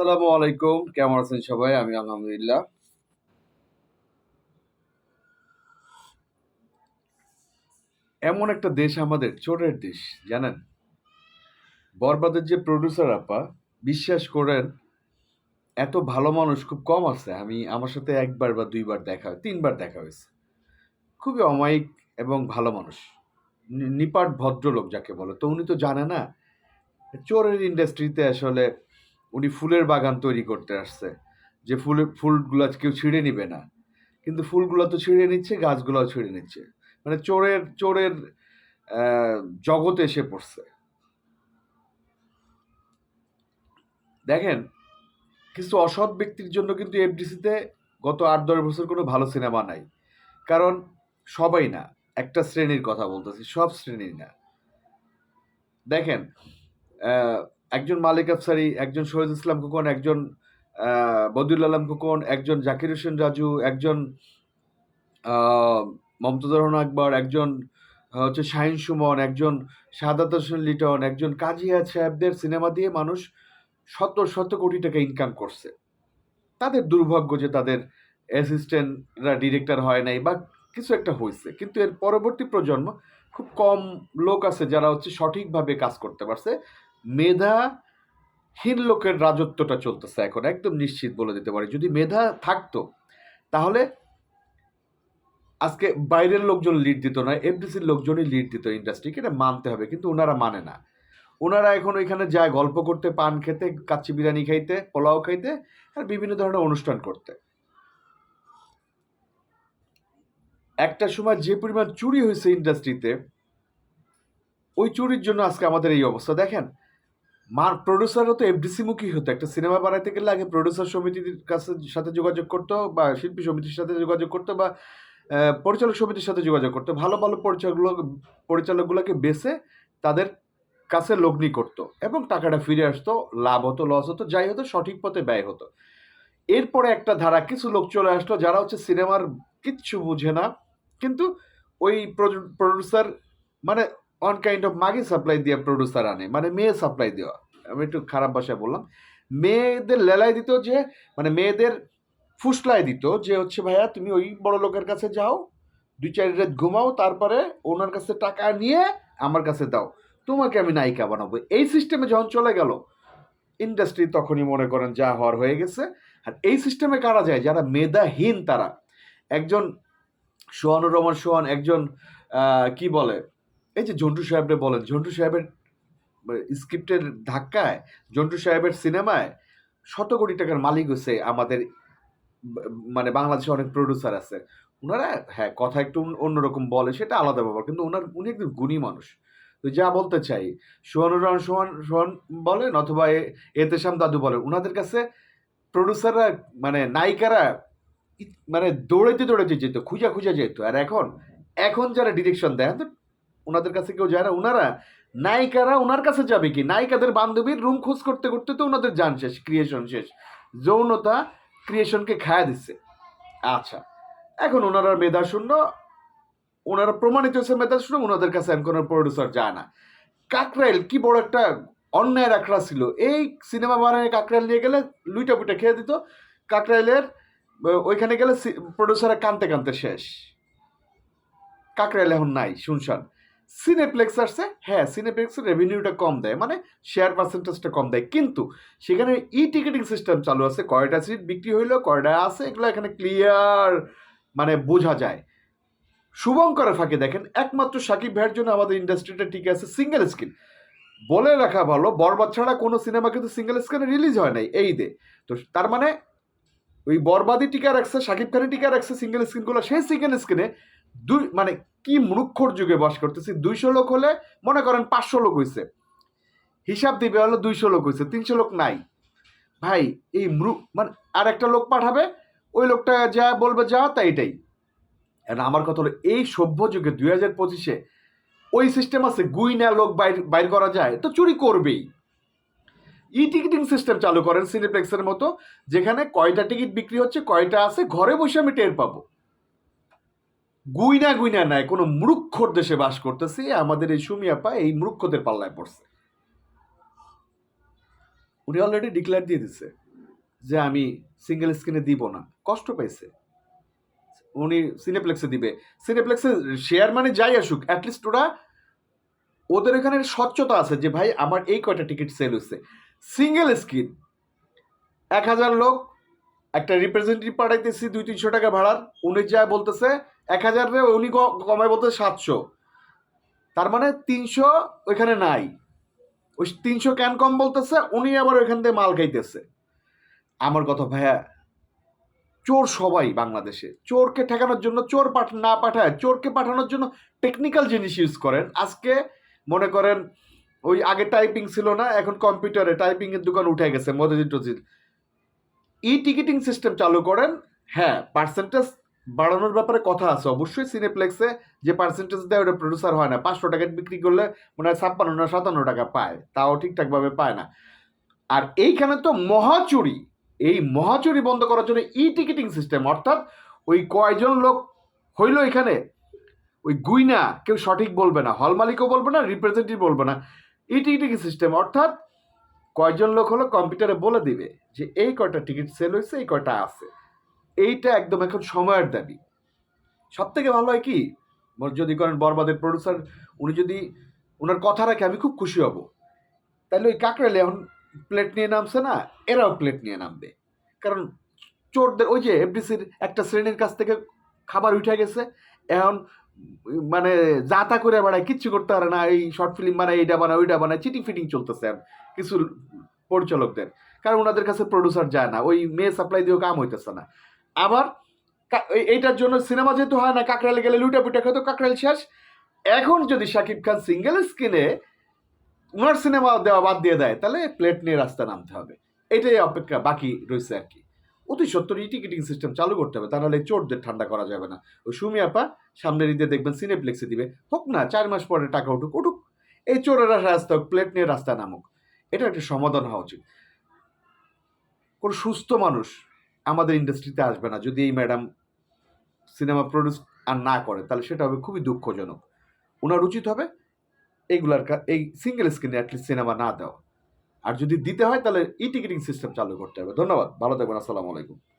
আসসালামু আলাইকুম। কেমন আছেন সবাই? আমি আলহামদুলিল্লাহ। এমন একটা দেশ আমাদের, চোরের দেশ, জানেন? বরবাদের যে প্রডিউসার আপা, বিশ্বাস করেন, এত ভালো মানুষ খুব কম আছে। আমি, আমার সাথে একবার বা দুইবার দেখা তিনবার দেখা হয়েছে। খুবই অমায়িক এবং ভালো মানুষ। নিপাট ভদ্রলোক যাকে বলে। তো উনি তো জানে না, চোরের ইন্ডাস্ট্রিতে আসলে উনি ফুলের বাগান তৈরি করতে আসছে। যে ফুলের ফুলগুলো কেউ ছিঁড়ে নিবে না। কিন্তু ফুলগুলো তো ছিঁড়ে নিচ্ছে, গাছগুলোও ছিঁড়ে নিচ্ছে। মানে চোরের চোরের জগতে এসে পড়ছে। দেখেন, কিছু অসৎ ব্যক্তির জন্য কিন্তু এফডিসিতে গত আট, দশ বছর কোনো ভালো সিনেমা নাই। কারণ সবাই না, একটা শ্রেণির কথা বলতেছি, সব শ্রেণির না। দেখেন একজন মালিক আফসারি একজন শহীদ ইসলাম খোকন একজন বদিউল আলম খোকন একজন জাকির হোসেন রাজু একজন আহ, মমতাজুর রহমান আকবর একজন হচ্ছে শাহিন সুমন একজন সাদাত হোসেন লিটন একজন কাজী হায়াত সাহেবদের সিনেমা দিয়ে মানুষ শত শত কোটি টাকা ইনকাম করছে। তাদের দুর্ভাগ্য যে তাদের অ্যাসিস্ট্যান্টরা ডিরেক্টর হয় নাই বা কিছু একটা হয়েছে। কিন্তু এর পরবর্তী প্রজন্ম খুব কম লোক আছে যারা হচ্ছে সঠিকভাবে কাজ করতে পারছে। মেধাহীন লোকের রাজত্বটা চলতেছে এখন, একদম নিশ্চিত বলে দিতে পারি। যদি মেধা থাকতো, তাহলে আজকে বাইরের লোকজন লিড দিত না এফডিসির লোকজনই লিড দিত ইন্ডাস্ট্রিকে এটা মানতে হবে, কিন্তু ওনারা মানে না। ওনারা এখন ওইখানে যায়, গল্প করতে, পান খেতে, কাচ্চি বিরিয়ানি খাইতে, পোলাও খাইতে, আর বিভিন্ন ধরনের অনুষ্ঠান করতে। একটা সময় যে পরিমাণ চুরি হয়েছে ইন্ডাস্ট্রিতে ওই চুরির জন্য আজকে আমাদের এই অবস্থা। দেখেন মার প্রডিউসারও তো এফডিসি মুখী হতো। একটা সিনেমা বানাইতে গেলে আগে প্রডিউসার সমিতির কাছে সাথে যোগাযোগ করতো বা শিল্পী সমিতির সাথে যোগাযোগ করতো বা পরিচালক সমিতির সাথে যোগাযোগ করতো। ভালো ভালো পরিচালকগুলো পরিচালকগুলোকে বেছে তাদের কাছে লগ্নি করতো এবং টাকাটা ফিরে আসতো, লাভ হতো লস হতো, যাই হতো, সঠিক পথে ব্যয় হতো। এরপরে একটা ধারা, কিছু লোক চলে আসলো যারা হচ্ছে সিনেমার কিচ্ছু বুঝে না, কিন্তু ওই প্রডিউসার মানে অন কাইন্ড অফ মাগি সাপ্লাই দিয়ে প্রডিউসার আনে মানে মেয়ে সাপ্লাই দেওয়া। আমি একটু খারাপ ভাষায় বললাম, মেয়েদের লেলাই দিত যে মানে মেয়েদের ফুসলাই দিত যে হচ্ছে, ভাইয়া, তুমি ওই বড় লোকের কাছে যাও, দুই, চার রাত ঘুমাও, তারপরে ওনার কাছে টাকা নিয়ে আমার কাছে দাও। তোমাকে আমি নায়িকা বানাবো। এই সিস্টেমে যখন চলে গেল ইন্ডাস্ট্রি তখনই মনে করেন যা হওয়ার হয়ে গেছে। আর এই সিস্টেমে কারা যায়? যারা মেধাহীন তারা। একজন সোহানুর রহমান সোহান, একজন কি বলে? এই যে ঝন্টু সাহেবরে বলেন, ঝন্টু সাহেবের স্ক্রিপ্টের ধাক্কায় জন্টু সাহেবের সিনেমায় শত কোটি টাকার মালিক হচ্ছে আমাদের মানে বাংলাদেশে অনেক প্রডিউসার আছে। ওনারা হ্যাঁ কথা একটু অন্যরকম বলে, সেটা আলাদা ব্যাপার। কিন্তু ওনার উনি একদম গুণী মানুষ। তো যা বলতে চাই, সোহানুর রহমান, সোহান সোহান বলেন অথবা এতেশাম দাদু বলেন ওনাদের কাছে প্রডিউসাররা মানে নায়িকারা মানে দৌড়াইতে দৌড়াইতে যেত, খুঁজা খুঁজা যেত। আর এখন এখন যারা ডিরেকশন দেয় তো ওনাদের কাছে কেউ যায় না। ওনারা নায়িকারা ওনার কাছে যাবে কি? নায়িকাদের বান্ধবীর রুম খোঁজ করতে করতে তো ওনাদের যান শেষ ক্রিয়েশন শেষ। যৌনতা ক্রিয়েশনকে খায়া দিচ্ছে। আচ্ছা এখন ওনারা মেধা শূন্য, ওনারা প্রমাণিত হয়েছে মেধা শূন্য, ওনাদের কাছে এখন কোনো প্রডিউসার যায় না। কাকরাইল কি বড় একটা অন্যায়ের আখড়া ছিল। এই সিনেমা বানায় কাকরাইল নিয়ে গেলে লুইটা পুইটা খেয়ে দিত। কাকরাইলের ওইখানে গেলে প্রডিউসাররা কানতে কানতে শেষ। কাকরাইল এখন নাই, শুনশান। সিনেপ্লেক্স আসছে হ্যাঁ সিনেপ্লেক্সের রেভিনিউটা কম দেয় মানে শেয়ার পার্সেন্টেজটা কম দেয়। কিন্তু সেখানে ই টিকিটিং সিস্টেম চালু আছে, কয়টা সিট বিক্রি হইল, কয়টা আছে, এগুলো এখানে ক্লিয়ার মানে বোঝা যায়। শুভঙ্করের ফাঁকে দেখেন, একমাত্র সাকিব ভাইয়ের জন্য আমাদের ইন্ডাস্ট্রিটা ঠিক আছে সিঙ্গেল স্ক্রিন বলে রাখা ভালো, বরবাদ ছাড়া কোনো সিনেমা কিন্তু সিঙ্গেল স্ক্রিনে রিলিজ হয় নাই, এই দে। তো তার মানে ওই বরবাদি টিকা রাখছে, সাকিব খানের টিকা রাখছে সিঙ্গেল স্ক্রিনগুলো সেই সিঙ্গেল স্ক্রিনে দুই মানে কি মূর্খর যুগে বাস করতেছি? দুইশো লোক হলে মনে করেন পাঁচশো লোক হয়েছে হিসাব দিবে হলো দুইশো লোক হয়েছে তিনশো লোক নাই। ভাই, এই মৃ মানে আর একটা লোক পাঠাবে, ওই লোকটা যা বলবে যা, তাই এটাই। আমার কথা হলো, এই সভ্য যুগে দুই হাজার পঁচিশে ওই সিস্টেম আছে, গুইনা লোক বাইর বাইর করা যায়, তো চুরি করবেই। ই টিকিটিং সিস্টেম চালু করেন সিনেপ্লেক্সের মতো, যেখানে কয়টা টিকিট বিক্রি হচ্ছে, কয়টা আছে, ঘরে বসে আমি টের পাবো। গুইনা গুইনা নাই, কোনো মূর্খর দেশে বাস করতেছি, আমাদের এই সুমিয়াপা এই মূর্খদের পাল্লায় পড়ছে। উনি অলরেডি ডিক্লেয়ার দিয়ে দিছে যে আমি সিঙ্গেল স্ক্রিনে দিব না, কষ্ট পাইছে। উনি সিনেপ্লেক্সে দিবে। সিনেপ্লেক্সে শেয়ার মানে যাই আসুক অ্যাটলিস্ট ওরা ওদের এখানে স্বচ্ছতা আছে যে ভাই আমার এই কয়টা টিকিট সেল হচ্ছে সিঙ্গেল স্ক্রিন এক হাজার লোক, একটা রিপ্রেজেন্টেটিভ পাঠাইতেছি, দুই তিনশো টাকা ভাড়ার, উনি যা বলতেছে এক হাজার উনি কমায় বলতে সাতশো। তার মানে তিনশো ওইখানে নাই। ওই তিনশো ক্যান কম বলতেছে, উনি আবার ওইখান থেকে মাল খাইতেছে। আমার কথা ভাইয়া, চোর সবাই বাংলাদেশে। চোরকে ঠেকানোর জন্য, চোর পাঠ, না পাঠায়, চোরকে পাঠানোর জন্য টেকনিক্যাল জিনিস ইউজ করেন। আজকে মনে করেন, ওই আগে টাইপিং ছিল না, এখন কম্পিউটারে টাইপিং এর দোকান উঠে গেছে মজিদ টজিদ ই টিকিটিং সিস্টেম চালু করেন হ্যাঁ পার্সেন্টেজ বাড়ানোর ব্যাপারে কথা আছে। অবশ্যই সিনেপ্লেক্সে যে পার্সেন্টেজ দেয়, ওটা প্রডিউসার হয় না। পাঁচশো টাকা বিক্রি করলে মনে হয় ছাপ্পান্ন না সাতান্ন টাকা পায়। তাও ঠিকঠাকভাবে পায় না। আর এইখানে তো মহাচুরি। এই মহাচুরি বন্ধ করার জন্য ই টিকিটিং সিস্টেম অর্থাৎ ওই কয়জন লোক হইল এখানে? ওই গুইনা, কেউ সঠিক বলবে না হল মালিকও বলবে না রিপ্রেজেন্টেটিভ বলবে না। ই টিকিটিং সিস্টেম অর্থাৎ কয়জন লোক হলো কম্পিউটারে বলে দিবে যে, এই কয়টা টিকিট সেল হয়েছে, এই কয়টা আছে। এইটা একদম এখন সময়ের দাবি। সব থেকে ভালো হয় কি যদি করেন বরবাদের প্রডিউসার উনি যদি ওনার কথা রাখে, আমি খুব খুশি হব। তাহলে ওই কাকরালে এখন প্লেট নিয়ে নামছে না, এরাও প্লেট নিয়ে নামবে। কারণ চোরদের, ওই যে এফডিসির একটা শ্রেণির কাছ থেকে খাবার উঠে গেছে, এখন মানে যা তা করে বেড়ায়, কিচ্ছু করতে পারে না, এই শর্ট ফিল্ম বানায় এইটা বানায় ওইটা বানায়, চিটিং ফিটিং চলতেছে কিছু পরিচালকদের। কারণ ওনাদের কাছে প্রডিউসার যায় না, ওই মেয়ে সাপ্লাই দিয়েও কাম হইতেছে না। আবার এই- এইটার জন্য সিনেমা যেহেতু হয় না কাকরালে গেলে লুটা পুটা খেতো কাকরাল শেষ। এখন যদি শাকিব খান সিঙ্গেল স্ক্রিনে ওনার সিনেমা দেওয়া বাদ দিয়ে দেয়, তাহলে প্লেট নিয়ে রাস্তা নামতে হবে। এটাই অপেক্ষা বাকি রয়েছে আর কি। অতি সত্তর ই টিকিটিং সিস্টেম চালু করতে হবে তা নাহলে চোরদের ঠান্ডা করা যাবে না। ওই সুমি আপা সামনের ঈদে দেখবেন সিনেপ্লেক্সে দিবে। হোক না, চার মাস পরে টাকা উঠুক উঠুক। এই চোরেরা রাস্তা হোক প্লেট নিয়ে রাস্তা নামুক। এটা একটা সমাধান হওয়া উচিত। কোনো সুস্থ মানুষ আমাদের ইন্ডাস্ট্রিতে আসবে না। যদি এই ম্যাডাম সিনেমা প্রডিউস আর না করে, তাহলে সেটা হবে খুবই দুঃখজনক। ওনার উচিত হবে এইগুলার এই সিঙ্গেল স্ক্রিনে অ্যাটলিস্ট সিনেমা না দেওয়া। আর যদি দিতে হয়, তাহলে ই টিকিটিং সিস্টেম চালু করতে হবে। ধন্যবাদ। ভালো থাকবেন। আসসালামু আলাইকুম।